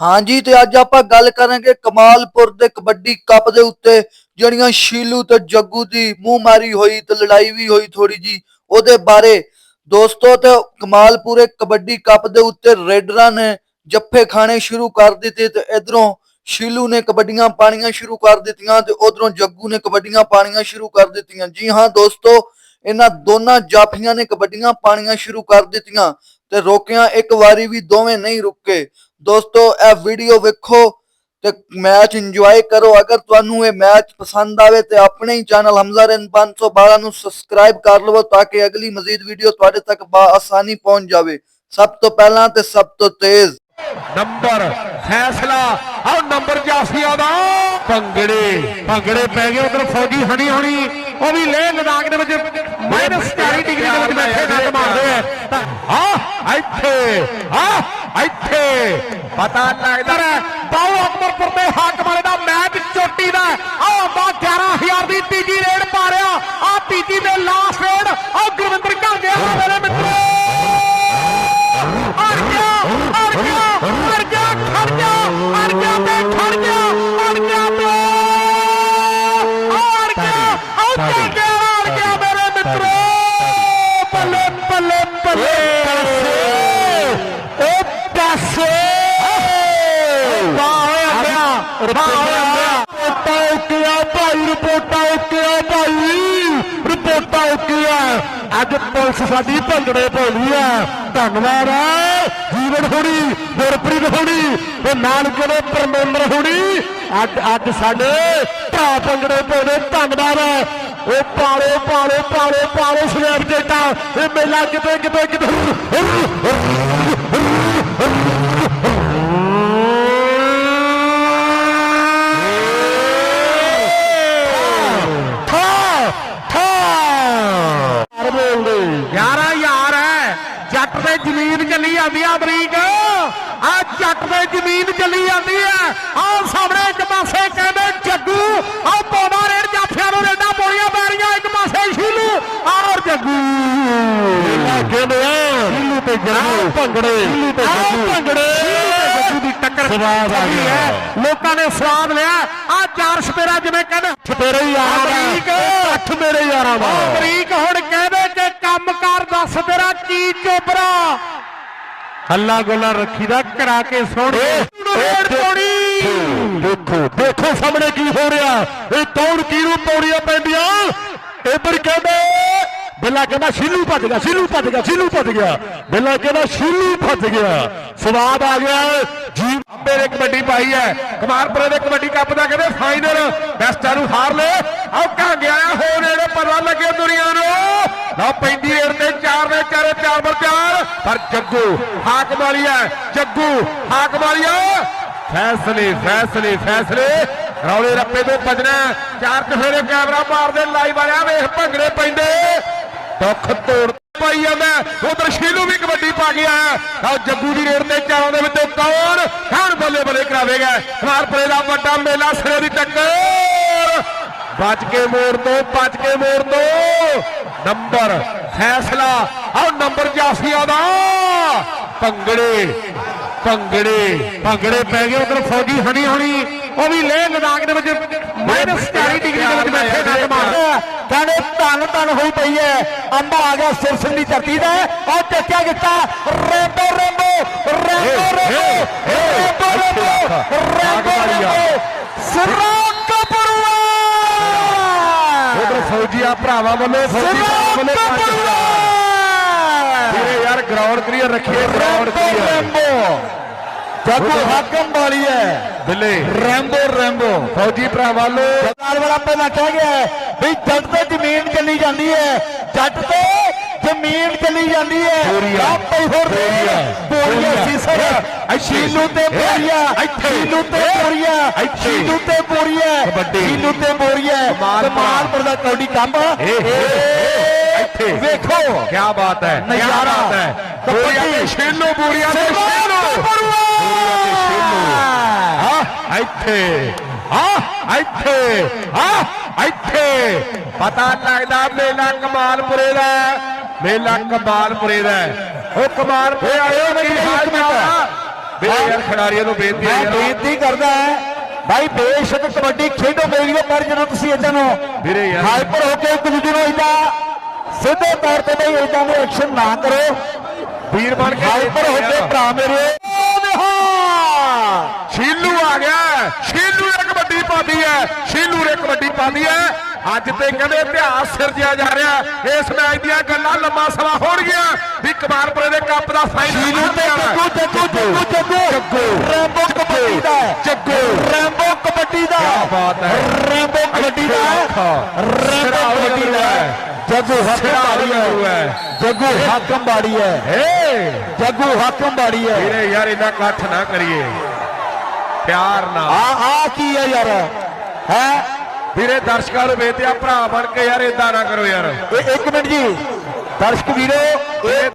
ਹਾਂਜੀ, ਤੇ ਅੱਜ ਆਪਾਂ ਗੱਲ ਕਰਾਂਗੇ ਕਮਾਲਪੁਰ ਦੇ ਕਬੱਡੀ ਕੱਪ ਦੇ ਉੱਤੇ, ਜਿਹੜੀਆਂ ਸ਼ੀਲੂ ਤੇ ਜੱਗੂ ਦੀ ਮੂੰਹ ਮਾਰੀ ਹੋਈ ਤੇ ਲੜਾਈ ਵੀ ਹੋਈ ਥੋੜੀ ਜੀ ਉਹਦੇ ਬਾਰੇ। ਦੋਸਤੋ, ਤੇ ਕਮਾਲਪੁਰੇ ਕਬੱਡੀ ਕੱਪ ਦੇ ਉੱਤੇ ਰੇਡਰਾਂ ਨੇ ਜੱਫੇ ਖਾਣੇ ਸ਼ੁਰੂ ਕਰ ਦਿੱਤੇ ਤੇ ਇਧਰੋਂ ਸ਼ੀਲੂ ਨੇ ਕਬੱਡੀਆਂ ਪਾਣੀਆਂ ਸ਼ੁਰੂ ਕਰ ਦਿੱਤੀਆਂ ਤੇ ਉਧਰੋਂ ਜੱਗੂ ਨੇ ਕਬੱਡੀਆਂ ਪਾਣੀਆਂ ਸ਼ੁਰੂ ਕਰ ਦਿੱਤੀਆਂ। ਜੀ ਹਾਂ, ਦੋਸਤੋ, ਇਹਨਾਂ ਦੋਨਾਂ ਜਾਫੀਆਂ ਨੇ ਕਬੱਡੀਆਂ ਪਾਣੀਆਂ ਸ਼ੁਰੂ ਕਰ ਦਿੱਤੀਆਂ ਤੇ ਰੋਕਿਆਂ ਇੱਕ ਵਾਰੀ ਵੀ ਦੋਵੇਂ ਨਹੀਂ ਰੁਕੇ। ਦੋਸਤੋ, ਇਹ ਵੀਡੀਓ ਵੇਖੋ ਤੇ ਮੈਚ ਇੰਜੋਏ ਕਰੋ। ਅਗਰ ਤੁਹਾਨੂੰ ਇਹ ਮੈਚ ਪਸੰਦ ਆਵੇ ਤੇ ਆਪਣੇ ਹੀ ਚੈਨਲ ਹਮਜ਼ਾ ਰਨ 512 ਨੂੰ ਸਬਸਕ੍ਰਾਈਬ ਕਰ ਲਵੋ ਤਾਂ ਕਿ ਅਗਲੀ ਮਜ਼ੀਦ ਵੀਡੀਓ ਤੁਹਾਡੇ ਤੱਕ ਆਸਾਨੀ ਪਹੁੰਚ ਜਾਵੇ। ਸਭ ਤੋਂ ਪਹਿਲਾਂ ਤੇ ਸਭ ਤੋਂ ਤੇਜ਼। ਨੰਬਰ ਫੈਸਲਾ। ਆਹ ਨੰਬਰ ਜਾਫੀਆ ਦਾ। ਭੰਗੜੇ ਭੰਗੜੇ ਪੈ ਗਏ ਉਧਰ ਫੌਜੀ ਹਣੀ ਹਣੀ ਉਹ ਵੀ ਲੈ ਲਦਾਖ ਦੇ ਵਿੱਚ 40 ਡਿਗਰੀ ਦੇ ਵਿੱਚ ਬੈਠੇ ਨੱਟ ਮਾਰਦੇ ਆ। ਇੱਥੇ, ਆ, ਇੱਥੇ। ਪਤਾ ਲੱਗਦਾ ਹੈ ਬਾਉ ਅਕਬਰਪੁਰ ਦੇ ਹਾਕਮ ਵਾਲੇ ਦਾ ਮੈਚ ਚੋਟੀ ਦਾ ਆ ਬਾ 11000 ਦੀ ਤੀਜੀ ਰੇਡ ਪਾ ਰਿਹਾ। ਰਿਪੋਰਟਾਂ ਓਕਿਆ ਭਾਈ ਰਿਪੋਰਟਾਂ ਓਕਿਆ ਭਾਈ। ਰਿਪੋਰਟਾਂ ਓਕਿਆ। ਅੱਜ ਪੁਲਿਸ ਸਾਡੀ ਭੰਗੜੇ ਪਾਉਂਦੀ ਆ। ਧੰਨਵਾਦ ਜੀਵਨ ਹੋਣੀ ਗੁਰਪ੍ਰੀਤ ਹੋਣੀ ਤੇ ਨਾਲ ਜਿਹੜੇ ਪਰਮੇਂਦਰ ਹੋਣੀ ਅੱਜ ਅੱਜ ਸਾਡੇ ਭਰਾ ਭੰਗੜੇ ਪਾਉਂਦੇ। ਧੰਨਵਾਦ ਉਹ ਪਾਲੋ ਪਾਲੋ ਪਾਲੋ ਪਾਲੋ ਸਵੇਰ ਜੇਟਾ। ਇਹ ਮੇਲਾ ਕਿਤੇ ਕਿਤੇ ਯਾਰ ਜਾਂਦੀ ਆ ਅਮਰੀਕ। ਆ ਜੱਟ ਤੇ ਜ਼ਮੀਨ ਚੱਲੀ ਜਾਂਦੀ ਹੈ ਆ ਸਾਹਮਣੇ ਇੱਕ ਪਾਸੇ ਕਹਿੰਦੇ ਜੱਗੂ ਆ ਪੌੜਾ ਰੇਡ ਜਾਫਿਆਂ ਨੂੰ ਰੇਡਾਂ ਪੋਲੀਆਂ ਪੈ ਰਹੀਆਂ ਇੱਕ ਪਾਸੇ ਸ਼ੀਲੂ ਔਰ ਜੱਗੂ। ਕਹਿੰਦੇ ਆ। ਸ਼ੀਲੂ ਤੇ ਜੱਗੂ। ਭੰਗੜੇ। ਸ਼ੀਲੂ ਤੇ ਜੱਗੂ। ਭੰਗੜੇ। ਜੱਗੂ ਦੀ ਟੱਕਰ ਸਵਾਦ ਆ ਗਿਆ। ਲੋਕਾਂ ਨੇ ਸਵਾਦ ਲਿਆ। ਆ ਚਾਰ ਸਪੇਰਾ ਜਿਵੇਂ ਕਹਿੰਦੇ ਸਪੇਰੇ ਯਾਰਾਂ ਦਾ। ਅੱਠ ਮੇਰੇ ਯਾਰਾਂ ਦਾ। ਅਮਰੀਕ ਹੁਣ ਕਹਿੰਦੇ ਕਿ ਕੰਮ ਕਰ ਦੱਸ ਤੇਰਾ ਕੀ ਚੋਬਰਾ ਹੱਲਾ ਗੋਲਾ ਰੱਖੀ ਦਾ ਕਰਾ ਕੇ ਤੋੜੀ। ਦੇਖੋ ਦੇਖੋ ਸਾਹਮਣੇ ਕੀ ਹੋ ਰਿਹਾ। ਇਹ ਕੌਣ ਕਿਹਨੂੰ ਪੌੜੀਆਂ ਪੈਂਦੀਆਂ? ਇੱਧਰ ਕਹਿੰਦੇ ਬਿੱਲਾ ਕਹਿੰਦਾ ਸ਼ੀਲੂ ਭੱਜ ਗਿਆ ਸ਼ੀਲੂ ਭੱਜ ਗਿਆ ਸ਼ੀਲੂ ਭੱਜ ਗਿਆ। ਬਿੱਲਾ ਕਹਿੰਦਾ ਸ਼ੀਲੂ ਭੱਜ ਗਿਆ। ਸਵਾਦ ਆ ਗਿਆ। ਜੀ ਮੇਰੇ ਕਬੱਡੀ ਪਾਈ ਹੈ। ਕਮਾਰਪੁਰੇ ਦੇ ਕਬੱਡੀ ਕੱਪ ਦਾ ਕਹਿੰਦੇ ਫਾਈਨਲ ਬੈਸਟਾਂ ਨੂੰ ਹਾਰ ਲੈ ਆਹ ਕਾਂਗੇ ਆਇਆ ਹੋ ਨੇੜੇ ਪਤਾ ਲੱਗੇ ਦੁਨੀਆ ਨੂੰ। ਨਾ ਪੈਂਦੀ ਏਰ ਤੇ ਚਾਰ ਦੇ ਚਾਰੇ ਚਾਰ ਬਰ ਚਾਰ। ਪਰ ਜੱਗੂ ਹਾਕ ਮਾਰੀਆ ਜੱਗੂ ਹਾਕ ਮਾਰੀਆ ਫੈਸਲੇ ਫੈਸਲੇ ਫੈਸਲੇ। ਰੌਲੇ ਰੱਪੇ ਤੋਂ ਭਜਣਾ ਚਾਰ ਚਫੇਰੇ ਕੈਮਰਾ ਮਾਰਦੇ ਲਾਈਵ ਵਾਲਿਆ ਵੇਖ ਭੰਗੜੇ ਪੈਂਦੇ। ਦੁੱਖ ਤੋੜ ਪਾਈ ਜਾਂਦਾ ਉਧਰ ਸ਼ੀਲੂ ਵੀ ਕਬੱਡੀ ਪਾ ਕੇ ਆਇਆ ਆਹ ਜੱਗੂ ਦੀ ਰੇਡ ਤੇ ਚਾਰਾਂ ਦੇ ਵਿੱਚੋਂ ਕੌਣ ਕੌਣ ਬੱਲੇ ਬੱਲੇ ਕਰਾਵੇਗਾ ਮਾਰਪਰੇ ਦਾ ਵੱਡਾ ਮੇਲਾ ਸਿਰੇ ਦੀ ਟੱਕਰ। ਬਚ ਕੇ ਮੋੜ ਤੋਂ ਬਚ ਕੇ ਮੋੜ ਤੋਂ ਨੰਬਰ ਫੈਸਲਾ। ਆਹ ਨੰਬਰ ਜਾਫੀਆ ਦਾ। ਭੰਗੜੇ ਭੰਗੜੇ ਭੰਗੜੇ ਪੈ ਗਏ ਉਧਰ ਫੌਜੀ ਹਣੀ ਹਣੀ ਉਹ ਵੀ ਲੇਹ ਲਦਾਖ ਦੇ ਵਿੱਚ ਮਾਈਨਸ 40 ਡਿਗਰੀ ਦੇ ਵਿੱਚ ਬੈਠੇ ਡੱਟ ਮਾਰਦੇ ਕਹਿੰਦੇ ਧਨ ਧਨ ਹੋਈ ਪਈ ਹੈ। ਅੰਬਾ ਆ ਗਿਆ ਸਿਰਸਨ ਦੀ ਧਰਤੀ ਦਾ। ਉਹ ਦੇਖਿਆ ਕੀਤਾ ਰੇਂਬੋ ਰੇਂਬੋ ਰੇਂਬੋ ਰੇਂਬੋ ਰੇਂਬੋ ਰੇਂਬੋ ਸਿਰਾ ਕਪੜੂਆ ਉਧਰ ਫੌਜੀਆ ਭਰਾਵਾ ਵੱਲੋਂ ਫੌਜੀ ਵੱਲੋਂ ਪੰਜ ਯਾਰ ਗਰਾਊਂਡ ਕਲੀਅਰ ਰੱਖੀਏ ਗਰਾਊਂਡ ਕਲੀਅਰ ਜਦੋਂ ਹਾਕਮ ਵਾਲੀ ਹੈ। ਬਿੱਲੇ ਰੈਂਬੋ ਰੈਂਬੋ ਫੌਜੀ ਭਰਾ ਵੱਲੋਂ ਸਰਦਾਰ ਵਾਲਾ ਪਹਿਲਾਂ ਕਹਿ ਗਿਆ ਹੈ ਵੀ ਜੱਟ ਤੇ ਜ਼ਮੀਨ ਚੱਲੀ ਜਾਂਦੀ ਹੈ ਜੱਟ ਤੇ ਜ਼ਮੀਨ ਚੱਲੀ ਜਾਂਦੀ ਹੈ ਬੋਰੀਆ। ਆਪੇ ਹੋਰ ਬੋਰੀਆ। ਬੋਰੀਆ ਬੋਰੀਆ। ਸੀਸਰ ਇੱਥੇ। ਸ਼ੀਲੂ ਤੇ ਬੋਰੀਆ ਇੱਥੇ। ਸ਼ੀਲੂ ਤੇ ਬੋਰੀਆ ਇੱਥੇ। ਸ਼ੀਲੂ ਤੇ ਬੋਰੀਆ ਕਬੱਡੀ। ਸ਼ੀਲੂ ਤੇ ਬੋਰੀਆ ਕਮਾਲ ਕਮਾਲਪੁਰ ਦਾ ਕੌਡੀ ਕੰਮ ਏ, ਏ, ਏ, ਇੱਥੇ ਵੇਖੋ ਕੀ ਬਾਤ ਹੈ ਕੀ ਨਜ਼ਾਰਾ। ਬਾਤ ਹੈ ਬੋਰੀਆ ਤੇ ਸ਼ੇਲੂ ਬੋਰੀਆ ਤੇ ਸ਼ੇਲੂ ਆ ਇੱਥੇ ਆ ਇੱਥੇ ਆ ਇੱਥੇ। ਪਤਾ ਲੱਗਦਾ ਮੇਲਾ ਕਮਾਲਪੁਰੇ ਦਾ ਮੇਲਾ ਕਮਾਲਪੁਰੇ ਦਾ ਉਹ ਕਮਾਲਪੁਰੇ ਆਇਓ ਚਾਲ? ਆ ਮੇਰੇ ਯਾਰ ਖਿਡਾਰੀਆਂ ਨੂੰ ਬੇਨਤੀ ਹੈ ਬੇਨਤੀ ਕਰਦਾ ਹੈ ਭਾਈ ਬੇਸ਼ੱਕ ਕਬੱਡੀ ਖੇਡੋ ਮੇਰੀ ਪਰ ਜਦੋਂ ਤੁਸੀਂ ਇਦਾਂ ਨੂੰ ਵੀਰੇ ਯਾਰ। ਹਾਈਪਰ ਹੋ ਕੇ ਇੱਕ ਦੂਜੇ ਨੂੰ ਇਦਾਂ ਸਿੱਧੇ ਤੌਰ ਤੇ ਬਈ ਇਦਾਂ ਦੇ ਐਕਸ਼ਨ ਨਾ ਕਰੋ। ਵੀਰ ਬਣ ਕੇ ਹਾਈਪਰ ਹੋ ਕੇ ਭਰਾ ਮੇਰੇ ਸ਼ੀਲੂ ਆ ਗਿਆ ਸ਼ੀਲੂ ਨੇ ਕਬੱਡੀ ਪਾਦੀ ਹੈ। ਸ਼ੀਲੂ ਨੇ ਕਬੱਡੀ ਪਾਦੀ ਹੈ। ਅੱਜ ਤੇ ਕਹਿੰਦੇ ਇਤਿਹਾਸ ਸਿਰਜਿਆ ਜਾ ਰਿਹਾ। ਇਸ ਮੈਚ ਦੀਆਂ ਗੱਲਾਂ ਲੰਮਾ ਸਮਾਂ ਹੋਣਗੀਆਂ ਵੀ ਕਮਾਲਪੁਰੇ ਦੇ ਕੱਪ ਦਾ ਫਾਈਨਲ ਸ਼ੀਲੂ ਤੇ ਜੱਗੂ ਜੱਗੂ ਜੱਗੂ ਜੱਗੂ। ਜੱਗੂ। ਰੈਂਬੋ ਕਬੱਡੀ ਦਾ। ਹੈ। ਜੱਗੂ। ਰੈਂਬੋ ਕਬੱਡੀ ਦਾ। ਕਿਆ ਬਾਤ ਹੈ। ਰੈਂਬੋ ਕਬੱਡੀ ਦਾ। ਹੈ। ਰੈਂਬੋ ਕਬੱਡੀ ਦਾ। ਹੈ। ਜੱਗੂ ਹਾਕਮ ਸਿਰਾ ਬਾੜੀ ਜੱਗੂ ਹੈ। ਹੈ। ਜੱਗੂ ਹਾਕਮ ਬਾੜੀ ਹੈ। ਏ ਜੱਗੂ ਹਾਕਮ ਬਾੜੀ ਹੈ। ਵੀਰੇ ਯਾਰ ਇੰਨਾ ਇਕੱਠ ਨਾ ਕਰੀਏ। ਪਿਆਰ ਨਾਲ। ਆ ਆ ਕੀ ਹੈ ਯਾਰ? ਹੈ? ਵੀਰੇ ਦਰਸ਼ਕਾਂ ਨੂੰ ਬੇਨਤੀ ਆ ਭਰਾ ਬਣ ਕੇ ਯਾਰ ਇਦਾਂ ਨਾ ਕਰੋ ਯਾਰ। ਇੱਕ ਮਿੰਟ ਜੀ। ਦਰਸ਼ਕ ਵੀਰੋ ਇਹ